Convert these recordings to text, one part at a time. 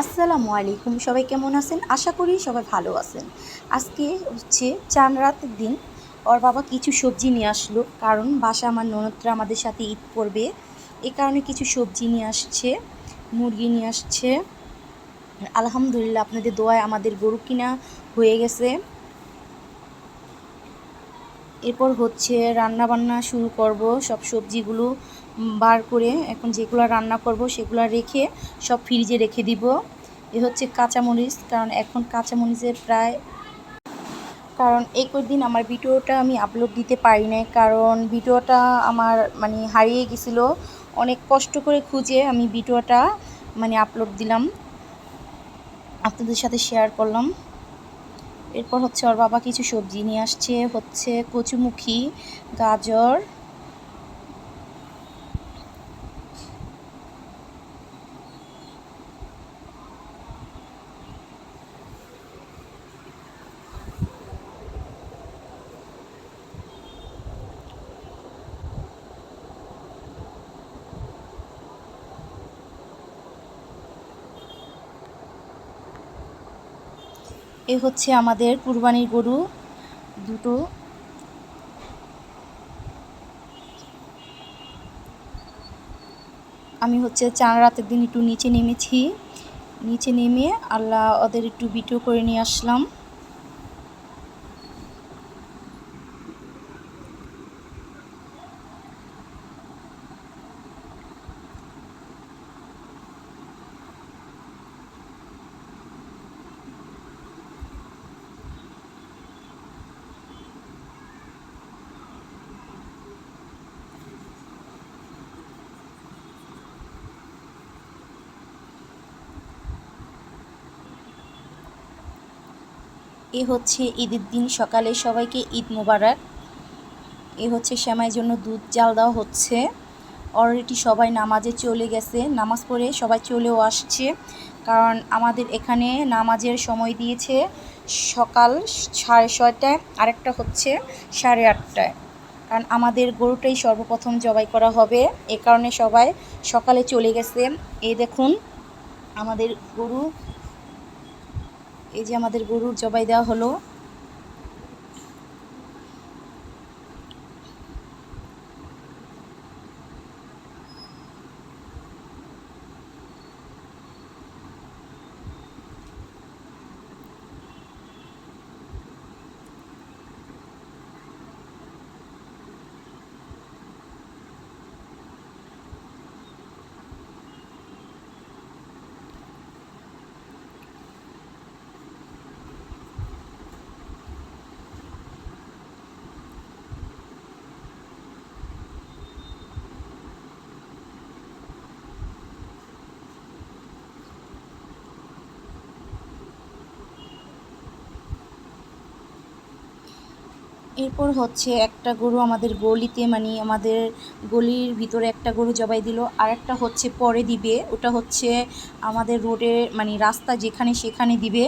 আসসালামু আলাইকুম। সবাই কেমন আছেন? আশা করি সবাই ভালো আছেন। আজকে হচ্ছে চান রাতের দিন। ওর বাবা কিছু সবজি নিয়ে আসলো। কারণ বাসা আমার ননদরা আমাদের সাথে ঈদ করবে। এ কারণে কিছু সবজি নিয়ে আসছে, মুরগি নিয়ে আসছে। আলহামদুলিল্লাহ আপনাদের দোয়ায় আমাদের গরু কিনা হয়ে গেছে। এরপর হচ্ছে রান্না বান্না শুরু করব। সব সবজিগুলো বার করে এখন যেগুলো রান্না করব সেগুলো রেখে সব ফ্রিজে রেখে দিব। এ হচ্ছে কাঁচামরিচ, কারণ এখন কাঁচামরিচের প্রায় কারণ এই দিন আমার ভিডিওটা আমি আপলোড দিতে পারি নাই, কারণ ভিডিওটা আমার মানে হারিয়ে গেছিল। অনেক কষ্ট করে খুঁজে আমি ভিডিওটা মানে আপলোড দিলাম। আপনাদের সাথে শেয়ার করলাম। এরপর হচ্ছে ওর বাবা কিছু সবজি নিয়ে আসছে হচ্ছে কচুমুখী গাজর এ হচ্ছে আমাদের কুরবানির গরু। দুটো। আমি হচ্ছে চার রাতের দিন একটু নিচে নেমেছি। নিচে নেমে আল্লাহ ওদের একটু ভিডিও করে নিয়ে আসলাম। এ হচ্ছে ঈদের দিন সকালে সবাইকে ঈদ মোবারক। এ হচ্ছে শ্যামাইয়ের জন্য দুধ জাল দেওয়া হচ্ছে। অলরেডি সবাই নামাজে চলে গেছে। নামাজ পড়ে সবাই চলেও আসছে। কারণ আমাদের এখানে নামাজের সময় দিয়েছে সকাল সাড়ে ছয়টায়, আরেকটা হচ্ছে সাড়ে আটটায়। কারণ আমাদের গরুটাই সর্বপ্রথম জবাই করা হবে। এ কারণে সবাই সকালে চলে গেছে। এই দেখুন, আমাদের গরু এই যে আমাদের গরুর জবাই দেওয়া হলো। এরপর হচ্ছে একটা গরু আমাদের গলিতে মানে আমাদের গলির ভিতরে একটা গরু জবাই দিল। আর একটা হচ্ছে পরে দিবে। ওটা হচ্ছে আমাদের রোডে মানে রাস্তা যেখানে সেখানে দিবে।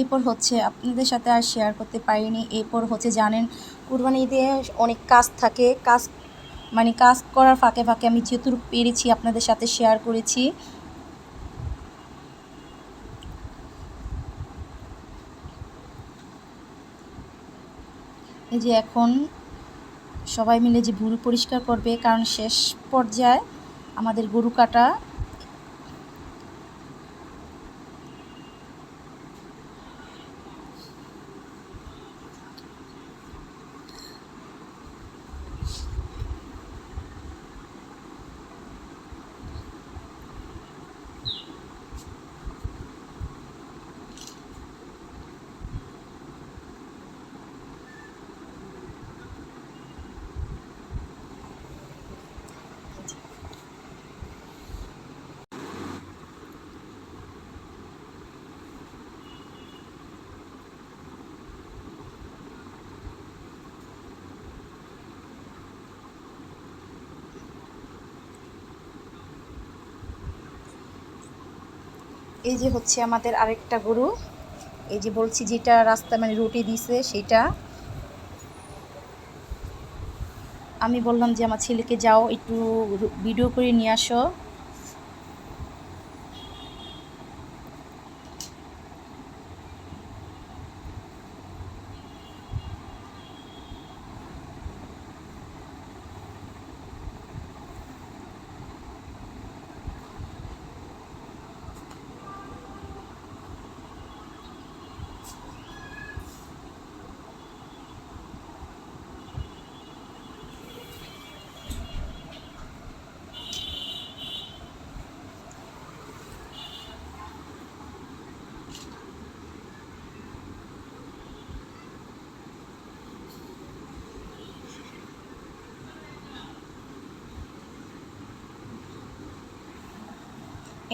এরপর হচ্ছে আপনাদের সাথে আর শেয়ার করতে পারিনি। এরপর হচ্ছে জানেন কুরবানি ঈদে অনেক কাজ থাকে। কাজ মানে কাজ করার ফাঁকে ফাঁকে আমি যেহেতু পেরেছি, আপনাদের সাথে শেয়ার করেছি। এই যে এখন সবাই মিলে যে ভুল পরিষ্কার করবে, কারণ শেষ পর্যায়ে আমাদের গরু কাটা এই যে হচ্ছে আমাদের আরেকটা গরু। এই যে বলছি যেটা রাস্তা মানে রুটি দিছে সেটা। আমি বললাম যে আমার ছেলেকে যাও, একটু ভিডিও করে নিয়ে আসো।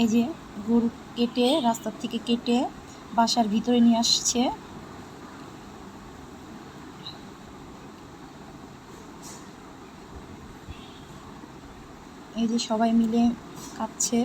এই যে গরু কেটে রাস্তার থেকে কেটে বাসার ভিতরে নিয়ে আসছে। এই যে সবাই মিলে কাটছে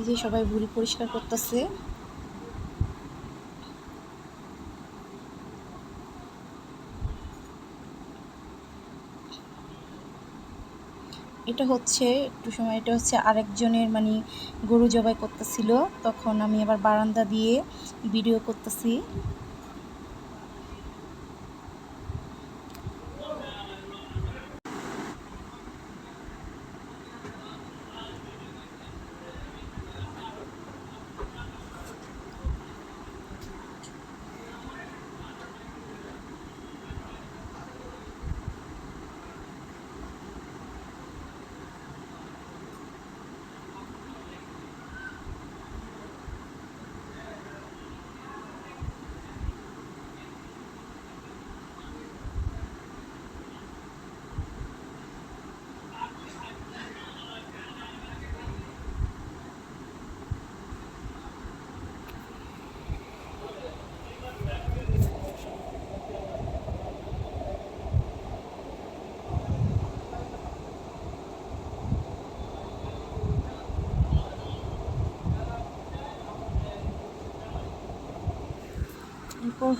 এই সবাই ভুল পরিষ্কার করতেছে। এটা হচ্ছে, একটু সময়, এটা হচ্ছে আরেকজনের মানে গরু জবাই করতেছিল। তখন আমি আবার বারান্দা দিয়ে ভিডিও করতেছি।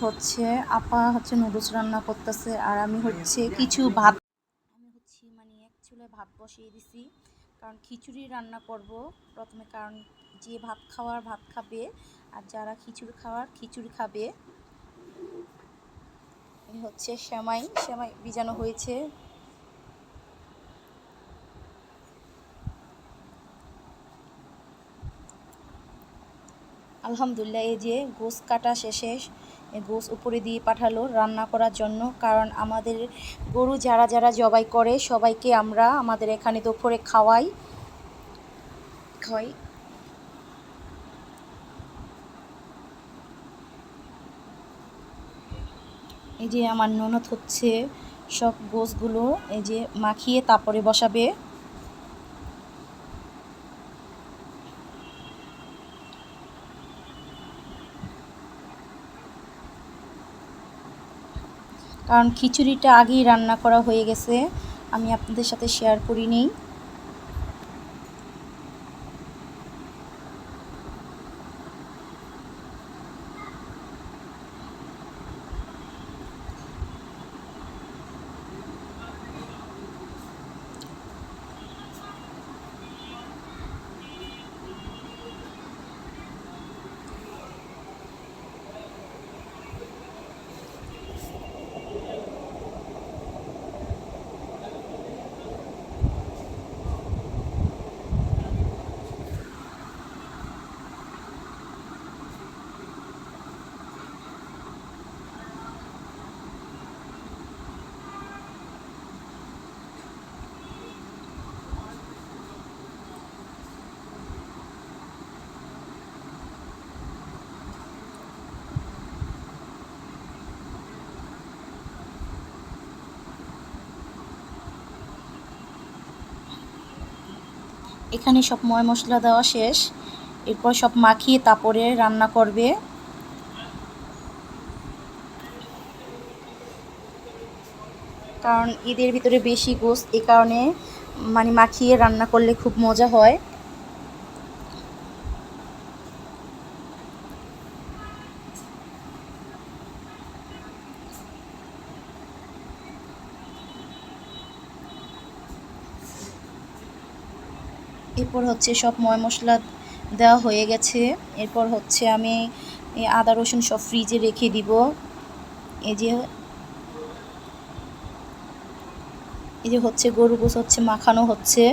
হচ্ছে আপা হচ্ছে নুডলস রান্না করতেছে আর আমি হচ্ছে কিছু ভাত আমি হচ্ছে মানে এক চুলে ভাত বসিয়ে দিছি। কারণ খিচুড়ি রান্না করব। প্রথমে কারণ যে ভাত খাওয়ার ভাত খাবে আর যারা খিচুড়ি খাওয়ার খিচুড়ি খাবে। হচ্ছে সেমাই সেমাই বিজানো হয়েছে। আলহামদুলিল্লাহ, এই যে গোস কাটা শেষে গোস উপরে দিয়ে পাঠালো রান্না করার জন্য। কারণ আমাদের গরু যারা যারা জবাই করে, সবাইকে আমরা আমাদের এখানে দুপুরে খাওয়াই। খাওয়াই। এই যে আমার ননদ হচ্ছে সব গোসগুলো, এই যে মাখিয়ে তারপরে বসাবে। কারণ খিচুড়িটা আগেই রান্না করা হয়ে গেছে। আমি আপনাদের সাথে শেয়ার করি নেই এখানে সব ময় মশলা দেওয়া শেষ। এরপর সব মাখিয়ে তারপরে রান্না করবে। কারণ ঈদের ভিতরে বেশি গোস্ত এ কারণে মানে মাখিয়ে রান্না করলে খুব মজা হয়। এরপর হচ্ছে সব ময় মশলা দেওয়া হয়ে গেছে। এরপর হচ্ছে আমি আদা রসুন সব ফ্রিজে রেখে দিব। এই যে এই যে হচ্ছে গরু গোস হচ্ছে, মাখানো হচ্ছে।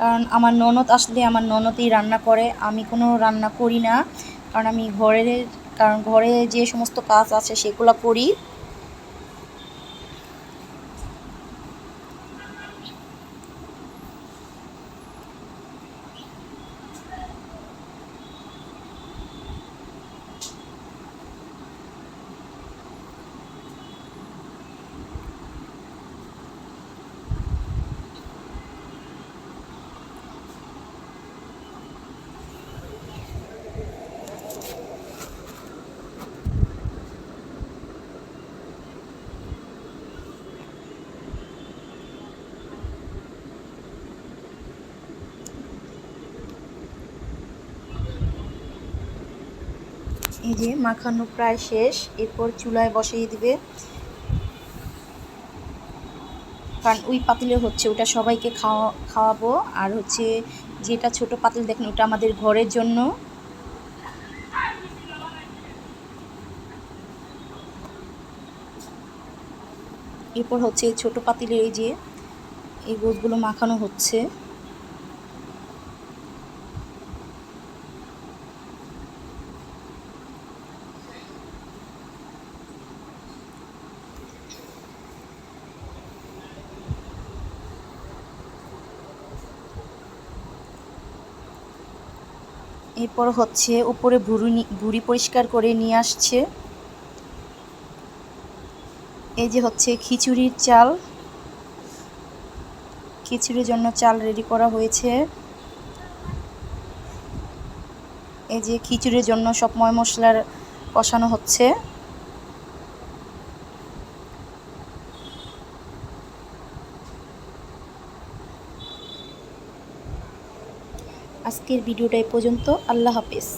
কারণ আমার ননদ আসলে আমার ননদই রান্না করে, আমি কোনো রান্না করি না। কারণ আমি ঘরের কারণ ঘরে যে সমস্ত কাজ আছে সেগুলো করি। এই যে মাখানো প্রায় শেষ। এরপর চুলায় বসিয়ে দিবে। কারণ ওই পাতিলে হচ্ছে ওটা সবাইকে খাওয়া, খাওয়াবো। আর হচ্ছে যেটা ছোট পাতিল দেখেন, ওটা আমাদের ঘরের জন্য। এরপর হচ্ছে ছোটো পাতিলে এই যে এই গোছগুলো মাখানো হচ্ছে। এরপর হচ্ছে উপরে ভুরু ভুড়ি পরিষ্কার করে নিয়ে আসছে। এই যে হচ্ছে খিচুড়ির চাল। খিচুড়ির জন্য চাল রেডি করা হয়েছে। এই যে খিচুড়ির জন্য সব ময় মশলার কষানো হচ্ছে। আজকের ভিডিওটা পর্যন্ত। আল্লাহ হাফেজ।